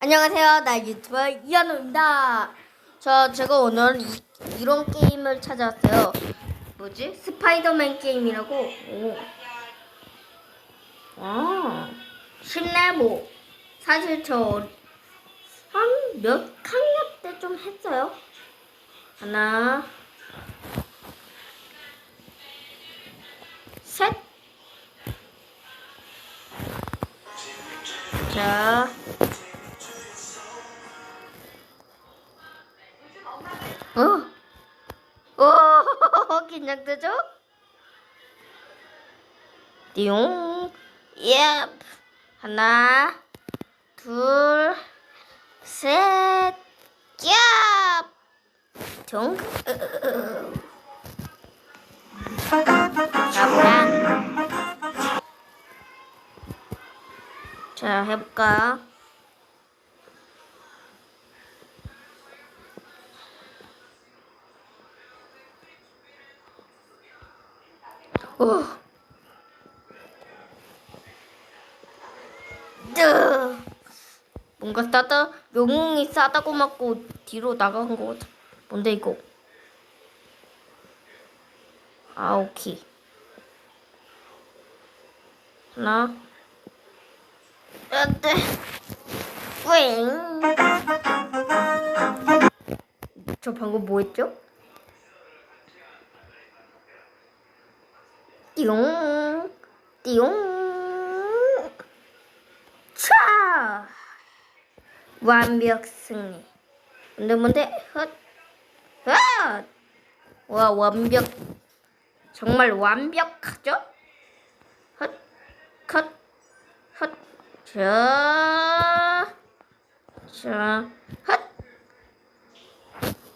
안녕하세요. 나 유튜버 이현우입니다. 저 제가 오늘 이, 이런 게임을 찾아왔어요. 뭐지? 스파이더맨 게임이라고. 오. 아, 신내모. 사실 저 한 몇 학년 때 좀 했어요. 하나, 셋. 자. 오, 긴장되죠? 띠용, 예, 하나, 둘, 셋, 야, 둥, 가보라. 자, 해볼까? 오. 뜨. 뭔가 싸다 영웅이 싸다고 맞고 뒤로 나간 거 같아. 뭔데 이거? 아 오케이. 하나. 안돼. 꽝. 저 방금 뭐 했죠? 띠용 띠용. 차 완벽 승리. 뭔데 헛. 아! 와 완벽. 정말 완벽하죠?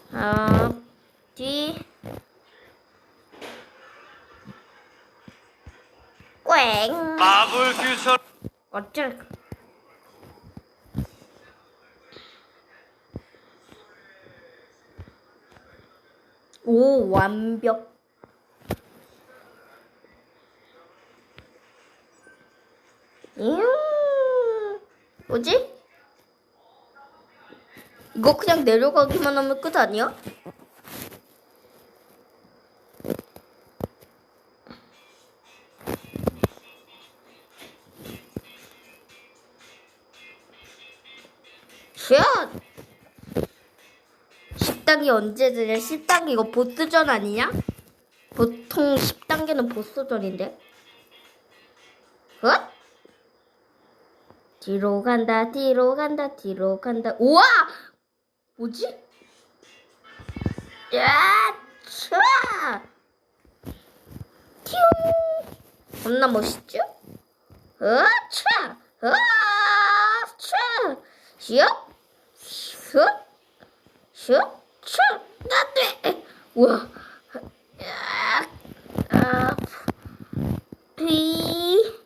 헛헛자자헛뒤 꽝 마블 퓨처 어쩔 오 완벽 음 뭐지? 이거 그냥 내려가기만 하면 끝 아니야? 쉣! 10단계 언제 들려? 10단계 이거 보스전 아니냐? 보통 10단계는 보스전인데? 헛? 뒤로 간다, 뒤로 간다, 뒤로 간다. 우와! 뭐지? 야! 차! 튀용! 겁나 멋있죠? 어, 차! 어, 차! 슉! 슉! 슉! 차! 안 돼! 우와! 야! 아! 비!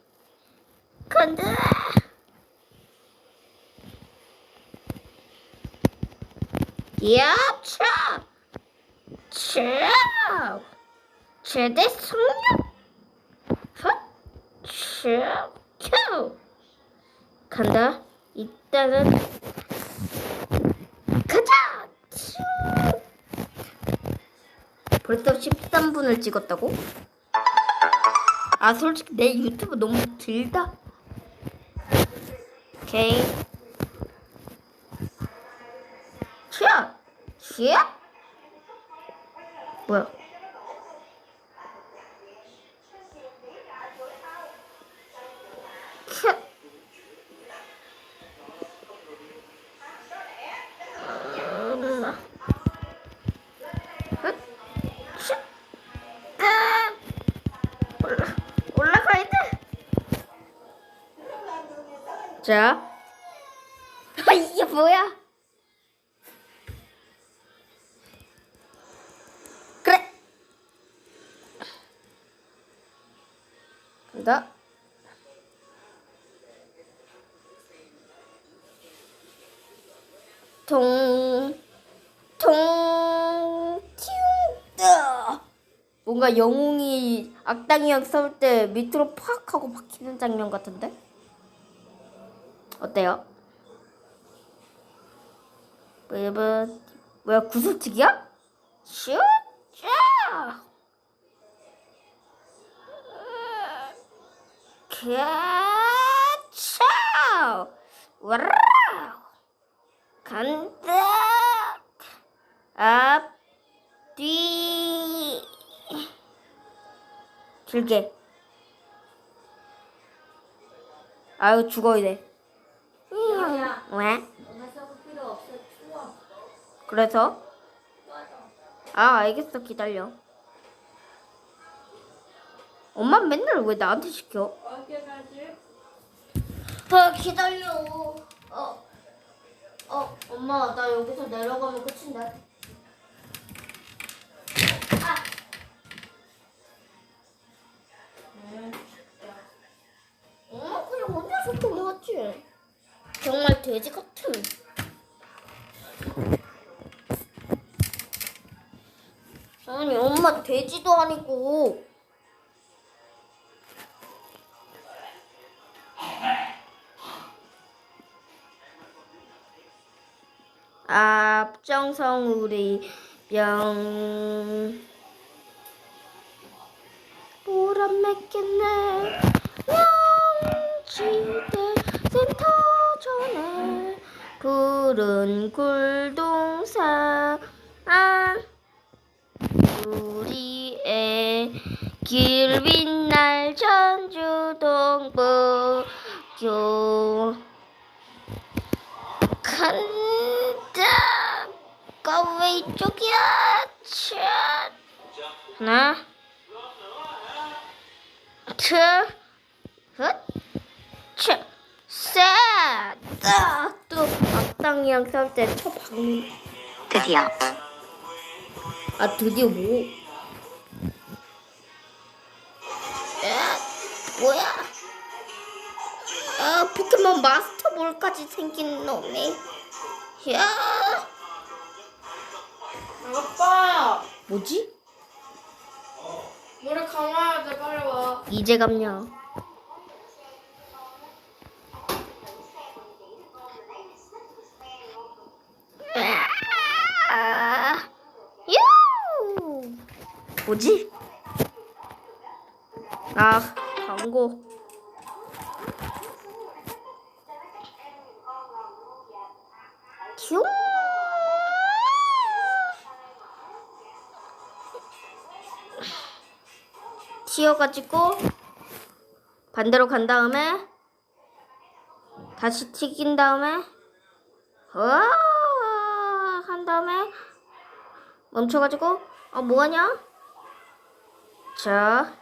간다! 야! 차! 차! 최대 속력! 헛! 차! 켜! 간다. 일단은 가자. 슈. 벌써 13분을 찍었다고? 아 솔직히 내 유튜브 너무 길다. 오케이. 슈. 슈. 뭐야? 큐. 올 자. 아, 이게 뭐야? 그래. 간다. 통, 통, 튀웅, 으. 뭔가 영웅이 악당이랑 싸울 때 밑으로 팍 하고 박히는 장면 같은데? 어때요? 여러분 뭐야 구슬치기야? 슈! 짜! 캬차! 와라! 간다! 앞, 뒤. 길게. 아유, 죽어야 돼. 야, 왜? 그래서? 아, 알겠어. 기다려. 엄마 맨날 왜 나한테 시켜? 가지? 아, 기다려. 어, 어, 엄마, 나 여기서 내려가면 끝인데. 아. 엄마 그냥 혼자서 도망갔지. 정말 돼지 같은. 아니, 엄마 돼지도 아니고. 앞정성 우리 영 보람 맺겠네 전에 푸른 굴동사 아 우리의 길 빛날 전주 동부 교 간다. 가왜 이쪽이야? 차. 하나, 둘, 셋. 아, 또 악당이랑 싸울 때첫 방문. 드디어 아 드디어 뭐? 에, 뭐야? 아 포켓몬 마스터 볼까지 생긴 놈이. 야, 아빠! 뭐지? 물에 감아야 돼, 빨리 와. 이제 감냐? 뭐지? 아, 광고. 큐! 튀어가지고 반대로 간 다음에 다시 튀긴 다음에 와! 한 다음에 멈춰가지고 어 뭐하냐? 자.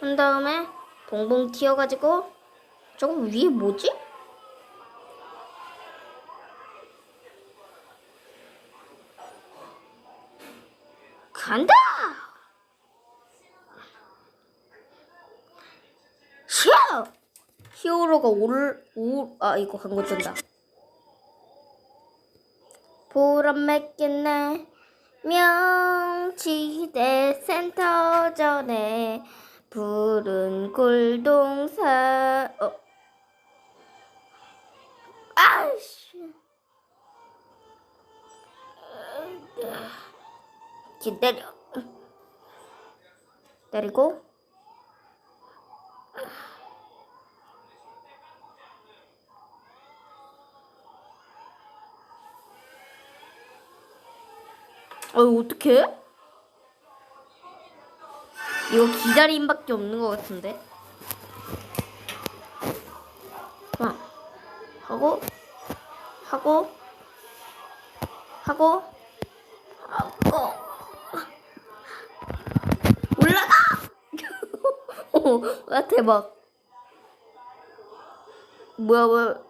한 다음에 봉봉 튀어가지고 저거 위에 뭐지? 간다! 슈! 히어로가 올, 올, 아, 이거 광고 뜬다. 보람 맺겠네. 명지대 센터전에 푸른 굴동사, 어. 아이씨. 기다려. 때리고. 어, 어떡해? 이거 기다림밖에 없는 것 같은데. 어. 하고, 하고, 하고, 하고. 올라가! 와, 대박. 뭐야, 뭐야.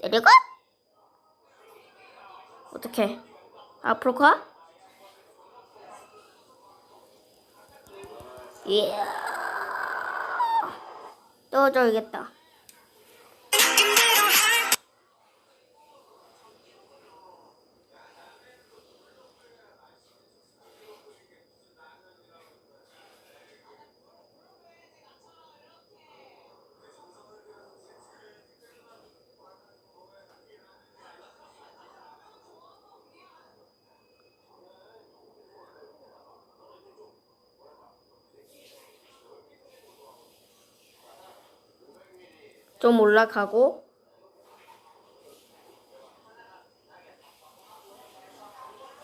내려가? 어떻게? 앞으로 가? 이야. 떨어져야겠다. 좀 올라가고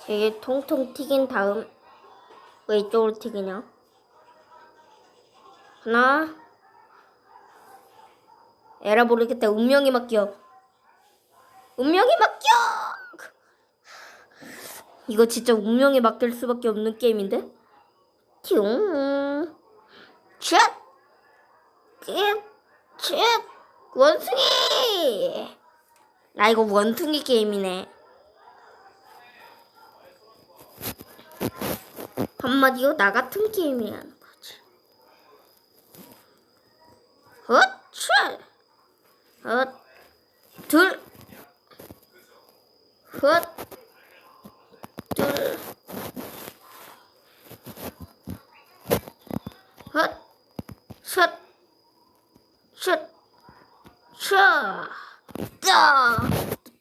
이게 통통 튀긴 다음 왜 이쪽으로 튀기냐? 하나 에라 모르겠다 운명이 맡겨 운명이 맡겨 이거 진짜 운명에 맡길 수밖에 없는 게임인데 뿅 쳇! 쳇! 쳇! 원숭이! 아 이거 원숭이 게임이네 한마디로 나 같은 게임이라는 거지 헛! 헛! 둘! 헛! 둘! 헛! 샷! 샷! 샷! 짜!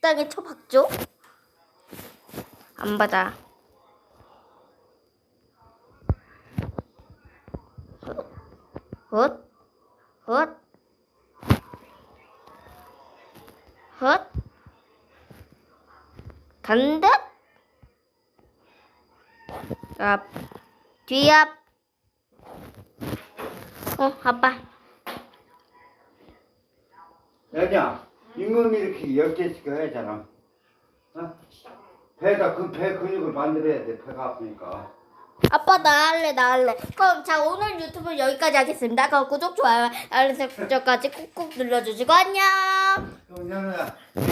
땅에 쳐박죠? 안 받아. 헛! 헛! 헛! 간다! 앞, 뒤앞. 어, 아빠. 여자, 임금이 이렇게 10개씩 해야잖아. 어? 배가, 그 배 근육을 만들어야 돼, 배가 아프니까. 아빠 나 할래 나 할래 그럼 자 오늘 유튜브 여기까지 하겠습니다 그럼 구독 좋아요 알림 설정까지 꾹꾹 눌러주시고 안녕 그럼 연우야,